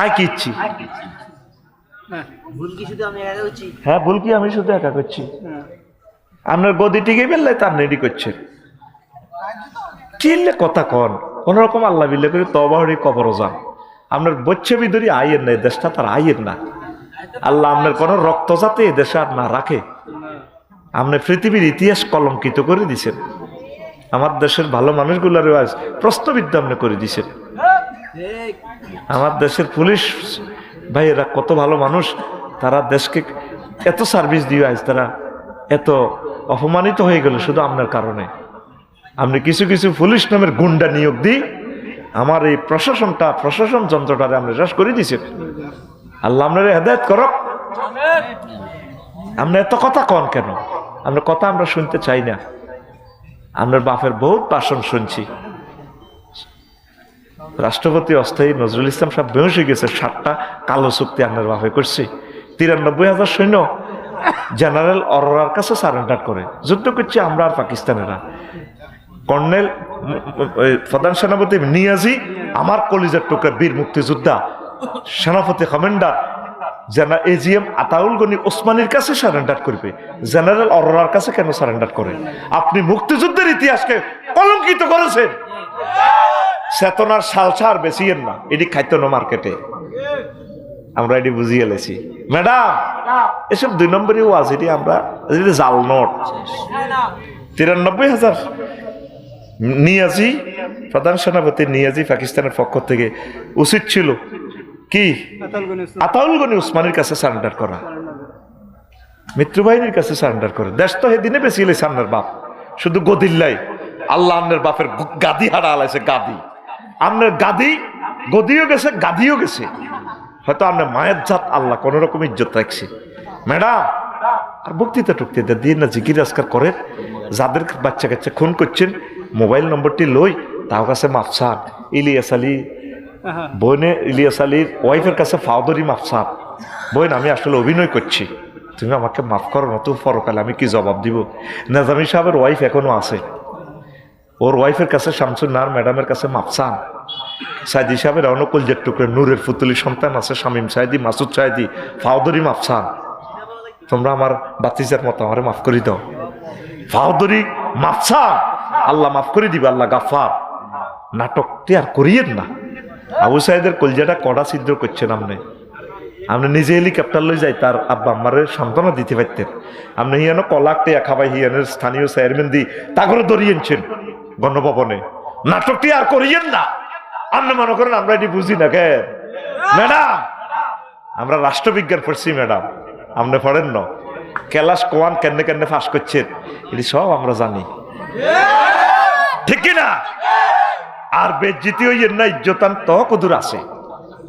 আয় কি ইচ্ছি? ভুল কি শুধু আমি একা করছি? হ্যাঁ ভুল কি আমি শুধু একা করছি? আপনার গদি টিকে ফেললে তার নেডি করছে চিল্লে কথা কন। কোন রকম আল্লাহ বিল্লে করে তবাহরি কবর যান। আপনার বচ্ছে বিদরি আইয়ের না এই দেশটা তার আইয়ের না। আল্লাহ আপনার কোন রক্ত যাতে এ দেশে আর না রাখে। আপনি পৃথিবীর ইতিহাস কলঙ্কিত করে দিছেন। আমার দেশের ভালো মানুষগুলোর আজ প্রশ্নবিদ্ধ আপনি করে দিছেন। আমার দেশের পুলিশ ভাইয়েরা কত ভালো মানুষ, তারা দেশকে এত সার্ভিস দিয়ে আজ তারা এত অপমানিত হয়ে গেল শুধু আপনার কারণে। আপনি কিছু কিছু পুলিশ নামের গুন্ডা নিয়োগ দিই, আমার এই প্রশাসনটা, প্রশাসন যন্ত্রটারে আপনি হ্রাস করে দিয়েছেন। আল্লাহ আপনার হেদায়ত করো আপনি এত কথা কন কেন? আপনার কথা আমরা শুনতে চাই না। আপনার বাপের বহুত ভাষণ শুনছি। রাষ্ট্রপতি অস্থায়ী নজরুল ইসলাম সাহেব বেহস গেছে সাতটা কালো চুক্তি আপনার বাপে করছে। তিরানব্বই হাজার সৈন্য জেনারেল অরোরার কাছে সারেন্ডার করে। যুদ্ধ করছে আমরা আর পাকিস্তানেরা। কর্নেল প্রধান সেনাপতি নিয়াজি, আমার কলিজার টুকরা বীর মুক্তিযোদ্ধা সেনাপতি কমান্ডার জেনা এজিএম আতাউল গনি ওসমানীর কাছে সারেন্ডার করবে। জেনারেল অরোরার কাছে কেন সারেন্ডার করে? আপনি মুক্তিযুদ্ধের ইতিহাসকে কলঙ্কিত করেছেন। চেতনার সালসার বেশিয়েন না। এটি খাইতো না মার্কেটে। আমরা এটি বুঝিয়ে লেছি ম্যাডাম এসব দুই নম্বরই ওয়াজ এটি আমরা এটি জাল নোট। তিরানব্বই হাজার নিয়াজি প্রধান সেনাপতি নিয়াজি পাকিস্তানের পক্ষ থেকে উচিত ছিল কি? আতাউল গনি উসমানের কাছে সারেন্ডার করা। মিত্রবাহিনীর কাছে সারেন্ডার করে। দেশ তো সেদিনে বেশি এলেছে আপনার বাপ। শুধু গদিল্লাই আল্লাহ বাপের গাদি হারা আলাইছে গাদি। আপনার গাদি, গদিও গেছে, গাদিও গেছে। হয়তো আপনার মায়ের জাত আল্লাহ কোন রকম ইজ্জত রাখছে। ম্যাডাম, আর বক্তৃতা টুক্তিতে দিয়ে না জিকির আজকার করেন। যাদের বাচ্চা কাচ্চা খুন করছেন, মোবাইল নম্বরটি লই তাও কাছে মাফসান ইলিয়াস আলী বোনে ইলিয়াস আলীর ওয়াইফের কাছে ফাউদরি মাফসান বোন আমি আসলে অভিনয় করছি। তুমি আমাকে মাফ করো না তো পরকালে আমি কি জবাব দিব? নাজামি সাহেবের ওয়াইফ এখনও আছে। ওর ওয়াইফের কাছে শামসুন নার, ম্যাডামের কাছে মাফসান সাইদি সাহেবের অনুকূল যে টুকরে, নূরের ফুতুলি সন্তান আছে, শামীম সাইদি, মাসুদ সাইদি ফাউদরি মাফসান তোমরা আমার বাতিজার মতো আমারে মাফ করে দাও। ফাউদরি মাফসান আল্লাহ মাফ করে দিবে, আল্লাহ গাফার। নাটকটি আর করিয়েন না। আবু সাহেদের কলজাটা কড়া ছিদ্র করছেন আপনি আপনি নিজে হেলিকপ্টার লই যাই, তার আব্বা আম্মারে সান্ত্বনা দিতে পারতেন। আপনি হিয়ানো কলাকতে খাবাই, হিয়ানের স্থানীয় চেয়ারম্যান দি তাগরে দরিয়েছেন গণভবনে নাটকটি আর করিয়েন না। আপনি মনে করেন আমরা এটি বুঝি না কেন? ম্যাডাম! আমরা রাষ্ট্রবিজ্ঞান পড়ছি, ম্যাডাম। আপনি পড়েন না। কেলাস কোয়ান কেন কেন ফাঁস করছেন? এটি সব আমরা জানি। ঠিক কি না? আর বেজ্জিতি হইয়েন না, ইজ্জতান তো কদুর আছে।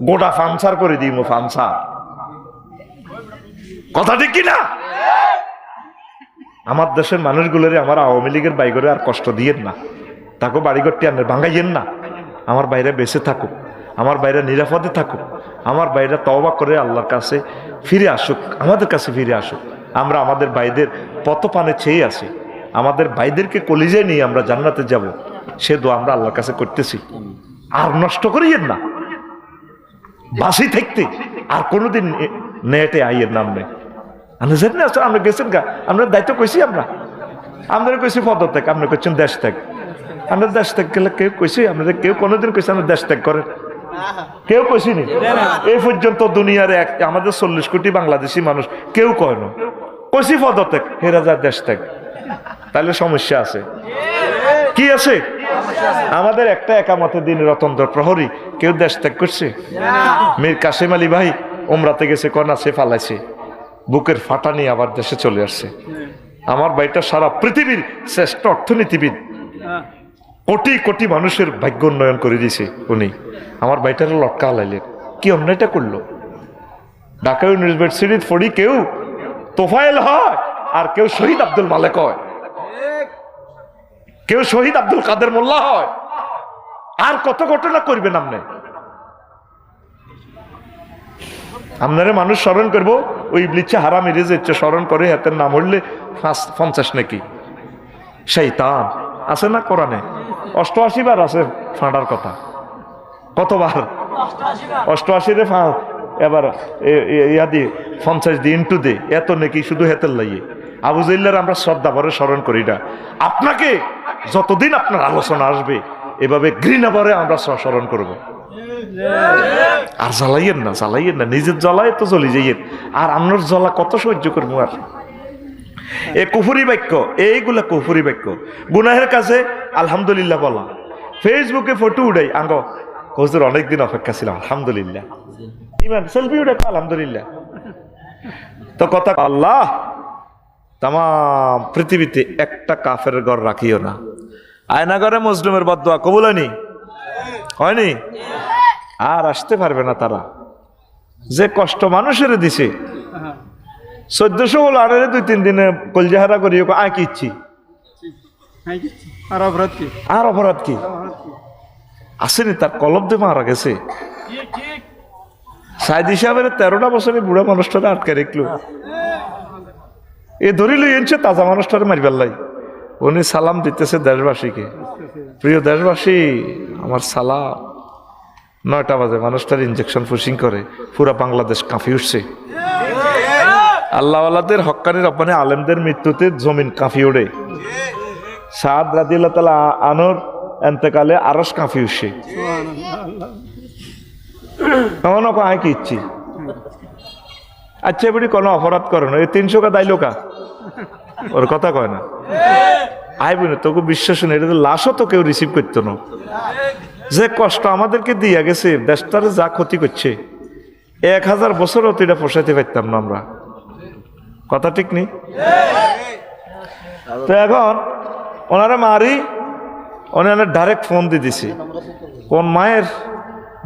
গোটা ফানসার করে দিই মো ফানসার। কথা ঠিক কি না? আমার দেশের মানুষগুলোরে আমার আওয়ামী লীগের বাইরে আর কষ্ট দিয়েন না। তাকে বাড়িঘরটি আনের ভাঙাইয়েন না। আমার বাইরে বেঁচে থাকুক, আমার বাইরে নিরাপদে থাকুক, আমার বাইরে তওবা করে আল্লাহর কাছে ফিরে আসুক, আমাদের কাছে ফিরে আসুক। আমরা আমাদের ভাইদের পতপানে চেয়ে আছি। আমাদের ভাইদেরকে কলিজায় নিয়ে আমরা জান্নাতে যাব। সে দোয়া আমরা আল্লাহর কাছে করতেছি। আর নষ্ট করিয়েন না। বাসি থাকতে। আর কোনোদিন নেটে আইয়ের নাম নেই। আমরা জানি না আমরা গেছেন গা। আমরা দায়িত্ব কইছি আমরা। আমরা কইছি পদত্যাগ, আপনি করছেন দেশ ত্যাগ। আমরা দেশ ত্যাগ গেলে কেউ কইছি আমাদের কেউ কোনোদিন কইছে আমরা দেশ ত্যাগ করেন। কেউ কইছিনি এই পর্যন্ত দুনিয়ার এক আমাদের চল্লিশ কোটি বাংলাদেশি মানুষ কেউ কয় না। কইছি পদত্যাগ হেরা যায় দেশ ত্যাগ। তাহলে সমস্যা আছে। কি আছে? আমাদের একটা একামতে দিন রতন্দ্র প্রহরী কেউ দেশ ত্যাগ করছে? মীর কাসিম আলী ভাই ওমরাতে গেছে কনা সে ফালাইছে। বুকের ফাটা নিয়ে আবার দেশে চলে আসছে। আমার ভাইটা সারা পৃথিবীর শ্রেষ্ঠ অর্থনীতিবিদ। কোটি কোটি মানুষের ভাগ্য উন্নয়ন করে দিয়েছে উনি। আমার ভাইটার লটকা হালাইলেন। কি অন্যায়টা করল? ঢাকা ইউনিভার্সিটির পড়ি কেউ তোফায়েল হয় আর কেউ শহীদ আব্দুল মালেক হয়। কেউ শহীদ আব্দুল কাদের মোল্লা হয়। আর কত ঘটনা করবেন আপনি? আপনারে মানুষ স্মরণ করব, ওই ইবলিচ্ছে হারাম এরিয়ে যাচ্ছে স্মরণ করে, হাতের নাম পাঁচ- পঞ্চাশ নাকি। সেই তান আছে না কোরআনে? অষ্টআশি বার আছে ফাঁড়ার কথা। কতবার? অষ্টআশি রে ফা এবার ইয়া দি, পঞ্চাশ দি ইন্টু দে, এত নাকি শুধু হেতের লাইয়ে আবু জাইল্লার আমরা শ্রদ্ধা ভরে স্মরণ করি না। আপনাকে যতদিন আপনার আলোচনা আসবে, এভাবে ঘৃণা ভরে আমরা স্মরণ করব। আর জ্বালাইয়েন না জ্বালাইয়েন না, নিজের জ্বালায় তো জ্বলি যাইয়েন। আর আপনার জ্বালা কত সহ্য করব আর? এ কুফুরি বাক্য, এইগুলা কুফুরি বাক্য। গুনাহের কাছে আলহামদুলিল্লাহ বলা। ফেসবুকে ফটো উঠাই, আঙ্গ, হুজুর অনেকদিন অপেক্ষা ছিলাম, আলহামদুলিল্লাহ। ইমান, সেলফি উঠে আলহামদুলিল্লাহ। তো কথা, আল্লাহ তাম পৃথিবীতে একটা কাফের ঘর রাখিও না। আয়নাগরে মজলুমের বদোয়া কবুল হয়নি? হয়নি? আর আসতে পারবে না তারা। যে কষ্ট মানুষের দিছে চোদ্দশো হলো আড়ারে দুই তিন দিনে কলজাহারা করি আয় কি ইচ্ছি আর অপরাধ কি? আর অপরাধ কি? আসেনি তার কলম দিয়ে মারা গেছে। সাইদ হিসাবের তেরোটা বছরে বুড়া মানুষটারে আটকে রাখল। এ ধরি লই এনছে তাজা মানুষটারে মারিবার লাই। উনি সালাম দিতেছে দেশবাসীকে। প্রিয় দেশবাসী আমার সালাম। নয়টা বাজে মানুষটার ইঞ্জেকশন ফুসিং করে। পুরা বাংলাদেশ কাঁপি উঠছে। আল্লাহওয়ালাদের হক্কানি রব্বানি আলেমদের মৃত্যুতে জমিন কাঁপি ওড়ে সাদ রাদিল্লা তালা আনোর এতেকালে আরস কাঁপি উঠছে। এমন আয় কি ইচ্ছি? আচ্ছা এবারে কোনো অপরাধ করে না। এই তিনশো কা দাইলো কা? ওর কথা কয় না। আই বোনে, তোকে বিশ্বাস নেই এটা লাশও তো কেউ রিসিভ করতো না। যে কষ্ট আমাদেরকে দিয়া গেছে, দেশটারে যা ক্ষতি করছে, এক হাজার বছরও তো এটা পোষাইতে পারতাম না আমরা। কথা ঠিক নেই? তো এখন ওনারা মারি ওনারা ডাইরেক্ট ফোন দিয়ে দিছি। কোন মায়ের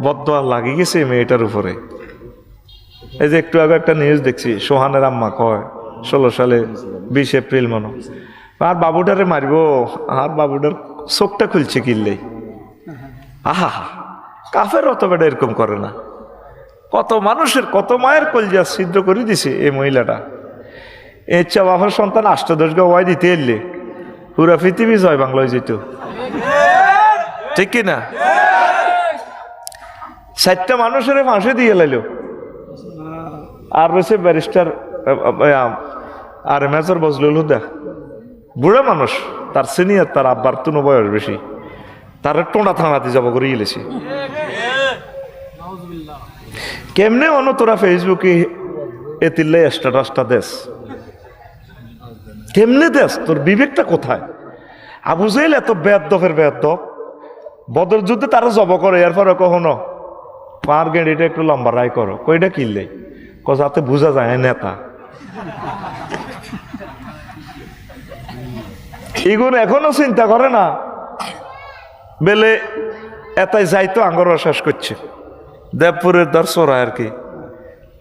বদয়া লাগিয়ে গেছে মেয়েটার উপরে। এই যে একটু আগে একটা নিউজ দেখছি, সোহানের আম্মা কয়, ষোলো সালে বিশ এপ্রিল মনে। আর বাবুটারে মারিব, আর বাবুটার চোখটা খুলছে কিনলেই আহা, কাফের অত বেটা এরকম করে না। কত মানুষের, কত মায়ের কলজা ছিদ্র করে দিছে এই মহিলাটা। এর চা বাবার সন্তান আষ্টদশ গা ওয়াই দিতে এলে। পুরা পৃথিবী জয় বাংলা হয়ে যেত। ঠিক কি না? ষাটটা মানুষের ফাঁসে দিয়ে লাইলো। আর রয়েছে ব্যারিস্টার আর মেজর বজলুল হুদা। বুড়া মানুষ, তার সিনিয়র, তার আব্বার তুনো বয়স বেশি। তার টোনা থানাতে যাব করে গেলেছি কেমনে অন্য তোরা ফেসবুকে এতিল্লাই স্ট্যাটাসটা দেশ কেমনে দেশ তোর বিবেকটা কোথায়? আবু জাইল এত বেদফের বেদফ বদর যুদ্ধে তারা জব করে এরপরে কখনো? পার গেঁড়িটা একটু লম্বা রায় করো। কইটা কিনলে যাতে বোঝা যায় নেতা। এগুলো এখনও চিন্তা করে না? বেলে এতাই যাইতো আঙ্গর শেষ করছে। দেবপুরের দর্শরা আর কি।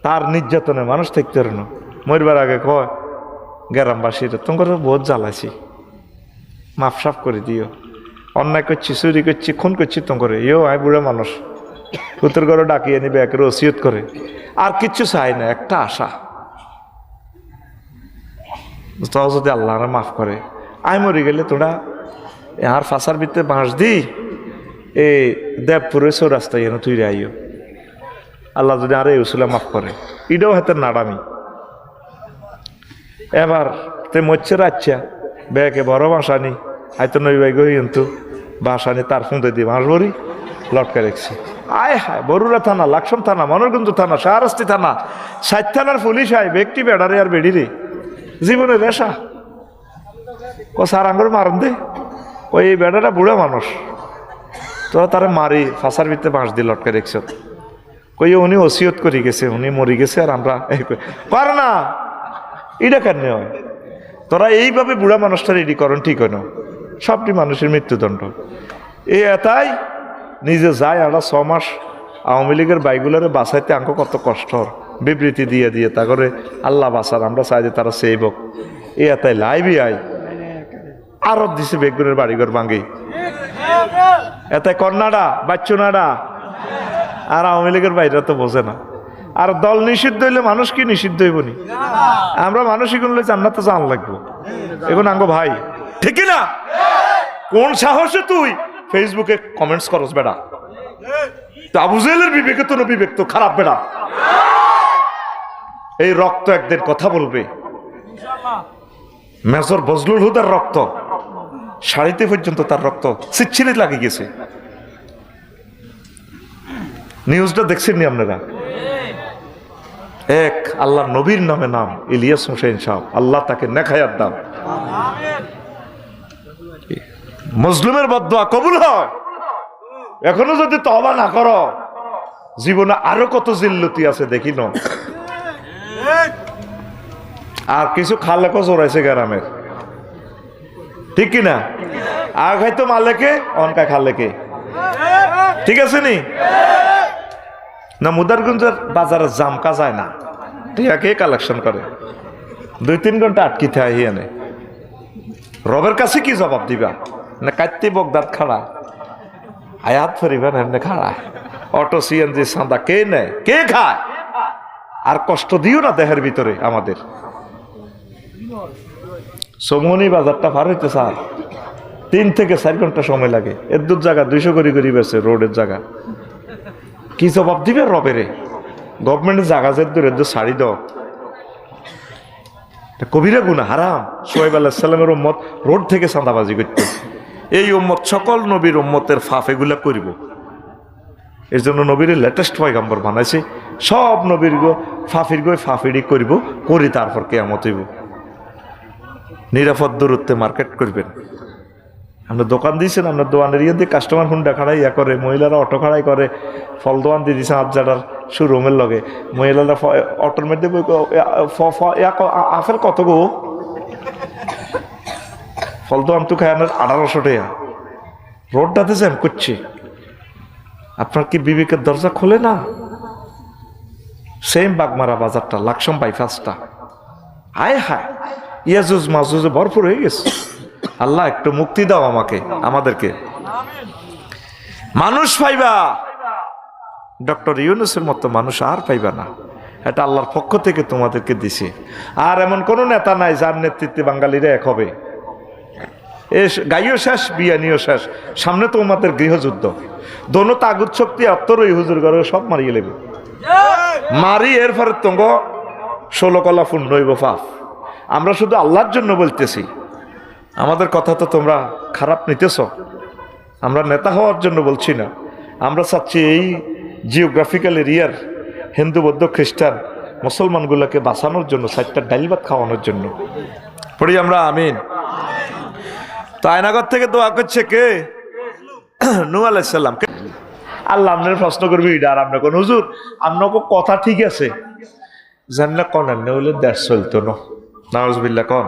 তার নির্যাতনে মানুষ থাকতে না। মরবার আগে কয় গ্রামবাসীর তোমার বহুত জ্বালাইছি। মাফ সাফ করে দিও। অন্যায় করছি, চুরি করছি, খুন করছি তোমার ইও আয় বুড়ো মানুষ। পুতুর ঘরে ডাকিয়ে নিবে একের ওসিয়ত করে। আর কিচ্ছু চাই না, একটা আশা। তাও যদি আল্লাহ মাফ করে, আই মরি গেলে তোরা আর ফাঁসার ভিতরে বাঁশ দি এ দেবপুরে সৌ রাস্তায় এনে তুই আইও আল্লাহ যদি আরে উসুলা মাফ করে ইটাও হাতে নাড়ামি। এবার তে মরছে রাচ্ছা ব্যাগে বড় বাসানি হয়তো নই বাই গই কিন্তু। বাসানি তার ফুঁদে দিয়ে বাঁশ বড়ি লটকা রেখছি। আয় হায় বরুরা থানা, লাকসম থানা, মনোরগঞ্জ থানা, শাহরাস্তি থানা ষাট থানার পুলিশ আয়, ব্যক্তি বেড়ারে আর বেড়ি রে। জীবনে রেশা ও সার আঙ্গুর মারন দে। ওই এই বেড়াটা বুড়া মানুষ। তোরা তারা মারি, ফাঁসার ভিতরে বাঁশ দিয়ে লটকা রেখছ। কই উনি ওসিয়ত করে গেছে, উনি মরি গেছে আর আমরা পার না। এটা কেন হয় তোরা এইভাবে বুড়া মানুষটা রেডি করন ঠিক হয় না। সবটি মানুষের মৃত্যুদণ্ড। এ এতাই নিজে যায় আমরা ছ মাস আওয়ামী লীগের বাইগুলারে বাঁচাইতে আঙ্ক কত কষ্ট। বিবৃতি দিয়ে দিয়ে তা করে আল্লাহ বাঁচার, আমরা চাই যে তারা সেইবক এ এতাই লাইবি আই। আরও দিছে বেগুনের বাড়িঘর ভাঙ্গি এতে কন্যাডা, বাচ্চুনাডা। আর আওয়ামী লীগের বাইরে তো বোঝে না। আর দল নিষিদ্ধ হইলে মানুষ কি নিষিদ্ধ হইব নি আমরা মানুষ এগুলো জান্নাতে জান লাগবো। এখন আঙ্গ ভাই, ঠিক না? কোন সাহসে তুই ফেসবুকে কমেন্টস করস তো আবু জেলের বিবেকে তো বিবেক তো খারাপ বেড়া। এই রক্ত একদিন কথা বলবে। মেজর বজলুল হুদার রক্ত। শাড়িতে পর্যন্ত তার রক্ত সিচ্ছিরে লাগে গেছে। নিউজটা দেখছেন নি আপনারা? এক, আল্লাহ নবীর নামে নাম, ইলিয়াস হোসেন সাহেব। আল্লাহ তাকে নেখায়ার দাম মুসলিমের বদয়া কবুল হয়। এখনও যদি তবা না করো, জীবনে আরও কত জিল্লতি আছে দেখি ন আর কিছু খালে কো জোরাইছে গ্রামের। ঠিক কিনা? আর খাইতো মালেকে, অনকা খালেকে। ঠিক আছে নি? না, মুদারগঞ্জের বাজারে জামকা যায় না। টিয়াকে কালেকশন করে। দুই তিন ঘণ্টা আটকিতে আহি এনে। রবের কাছে কি জবাব দিবা? না কাটতে বগদাদ খাড়া। আয়াত ফরিবেন এমনি খাড়া। অটো সিএনজি সাদা কে নেয় কে খায়? আর কষ্ট দিও না দেহের ভিতরে আমাদের। সমনি বাজারটা পার হইতে স্যার, তিন থেকে চার ঘণ্টা সময় লাগে। এর দূর জায়গা দুইশো করি করি বেছে, রোডের জায়গা। কি জবাব দিবে রবেরে? গভর্নমেন্টের যে দূরে দূর ছাড়ি দাও। কবিরা গুণা হারাম। সোহেব আলাহিসাল্লামের উম্মত রোড থেকে চাঁদাবাজি করত। এই উম্মত সকল নবীর উম্মতের ফাফ এগুলা করিব। এর জন্য নবীর লেটেস্ট পয়গাম্বর বানাইছে, সব নবীর গো ফাফির গো ফাফিডি করিব, করি তারপর কেয়ামত হইব। নিরাপদ দূরত্বে মার্কেট করবেন। আমরা দোকান দিয়েছেন, আমরা দোকানের ইয়ে দিয়ে কাস্টমার হুন্ডা খাড়াই ইয়া করে, মহিলারা অটো খাড়াই করে, ফল দোকান দিয়ে দিয়েছে আবজাটার শোরুমের লগে। মহিলারা অটোর মধ্যে বই ক- ফ- ফ- ক- আ- আপেল কত গো? ফল দোকান তো খায় আপনার আঠারোশো টাকা। রোডটাতে জ্যাম করছে, আপনার কি বিবেকের দরজা খোলে না? সেম বাগমারা বাজারটা, লাকসম বাইপাসটা আয় হায় ইয়াজুজ মাজুজ ভরপুর হয়ে গেছে। আল্লাহ, একটু মুক্তি দাও আমাকে, আমাদেরকে। মানুষ পাইবা। ডক্টর ইউনুসের মতো মানুষ আর পাইবা না। এটা আল্লাহর পক্ষ থেকে তোমাদেরকে দিছে। আর এমন কোন নেতা নাই যার নেতৃত্বে বাঙালিরা এক হবে। এ গাইও শেষ, বিয়ানিও শেষ। সামনে তো আমাদের গৃহযুদ্ধ। দোনো তাগুত শক্তি আত্মর ওই হুজুর ঘরে সব মারিয়ে নেবে। মারি এর ফলে তঙ্গ ষোলো কলা পূর্ণ হইব ফাফ আমরা শুধু আল্লাহর জন্য বলতেছি। আমাদের কথা তো তোমরা খারাপ নিতেছ। আমরা নেতা হওয়ার জন্য বলছি না। আমরা চাচ্ছি এই জিওগ্রাফিক্যাল এরিয়ার হিন্দু, বৌদ্ধ, খ্রিস্টান, মুসলমানগুলোকে বাঁচানোর জন্য, চারটা ডাইল ভাত খাওয়ানোর জন্য। পড়ি আমরা, আমিন। তো আয়নাগর থেকে দোয়া করছে কে? নু আলাইসাল্লাম আল্লাহ আপনার প্রশ্ন করবি এটা আর আপনার কোন হুজুর? আপনার কথা ঠিক আছে? জানলে কন হইলে দেশ চলতো না। কন।